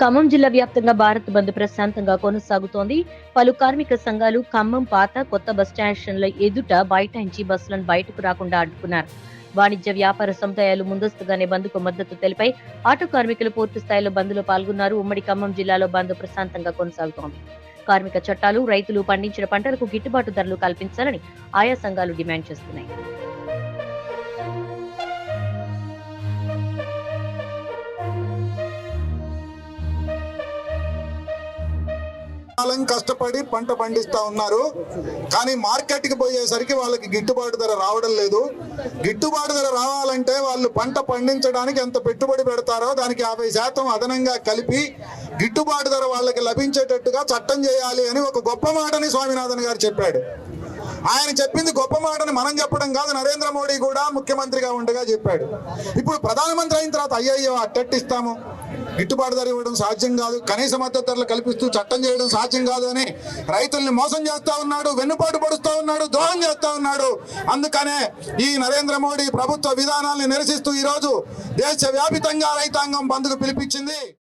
ఖమ్మం జిల్లా వ్యాప్తంగా భారత్ బంద్ ప్రశాంతంగా కొనసాగుతోంది. పలు కార్మిక సంఘాలు ఖమ్మం పాత కొత్త బస్ స్టేషన్ల ఎదుట బైఠాయించి బస్సులను బయటకు రాకుండా అడ్డుకున్నారు. వాణిజ్య వ్యాపార సముదాయాలు ముందస్తుగానే బంద్కు మద్దతు తెలిపై ఆటో కార్మికులు పూర్తి స్థాయిలో బంద్లో పాల్గొన్నారు. ఉమ్మడి ఖమ్మం జిల్లాలో బంద్ ప్రశాంతంగా కొనసాగుతోంది. కార్మిక చట్టాలు రైతులు పండించిన పంటలకు గిట్టుబాటు ధరలు కల్పించాలని ఆయా సంఘాలు డిమాండ్ చేస్తున్నాయి. కాలం కష్టపడి పంట పండిస్తా ఉన్నారు. కానీ మార్కెట్కి పోయేసరికి వాళ్ళకి గిట్టుబాటు ధర రావడం లేదు. గిట్టుబాటు ధర రావాలంటే వాళ్ళు పంట పండించడానికి ఎంత పెట్టుబడి పెడతారో దానికి యాభై శాతం అదనంగా కలిపి గిట్టుబాటు ధర వాళ్ళకి లభించేటట్టుగా చట్టం చేయాలి అని ఒక గొప్ప మాటని స్వామినాథన్ గారు చెప్పాడు. ఆయన చెప్పింది గొప్ప మాటని మనం చెప్పడం కాదు నరేంద్ర మోడీ కూడా ముఖ్యమంత్రిగా ఉండగా చెప్పాడు. ఇప్పుడు ప్రధానమంత్రి అయిన తర్వాత అయ్యయ్యో అట్టట్టిస్తాము. గిట్టుబాటు ధర ఇవ్వడం సాధ్యం కాదు. కనీస మద్దతు ధరలు కల్పిస్తూ చట్టం చేయడం సాధ్యం కాదు అని రైతుల్ని మోసం చేస్తా ఉన్నాడు వెన్నుపాటు పడుస్తూ ఉన్నాడు ద్రోహం చేస్తా ఉన్నాడు. అందుకనే ఈ నరేంద్ర మోడీ ప్రభుత్వ విధానాల్ని నిరసిస్తూ ఈరోజు దేశ వ్యాపితంగా రైతాంగం బంద్కు పిలిపించింది.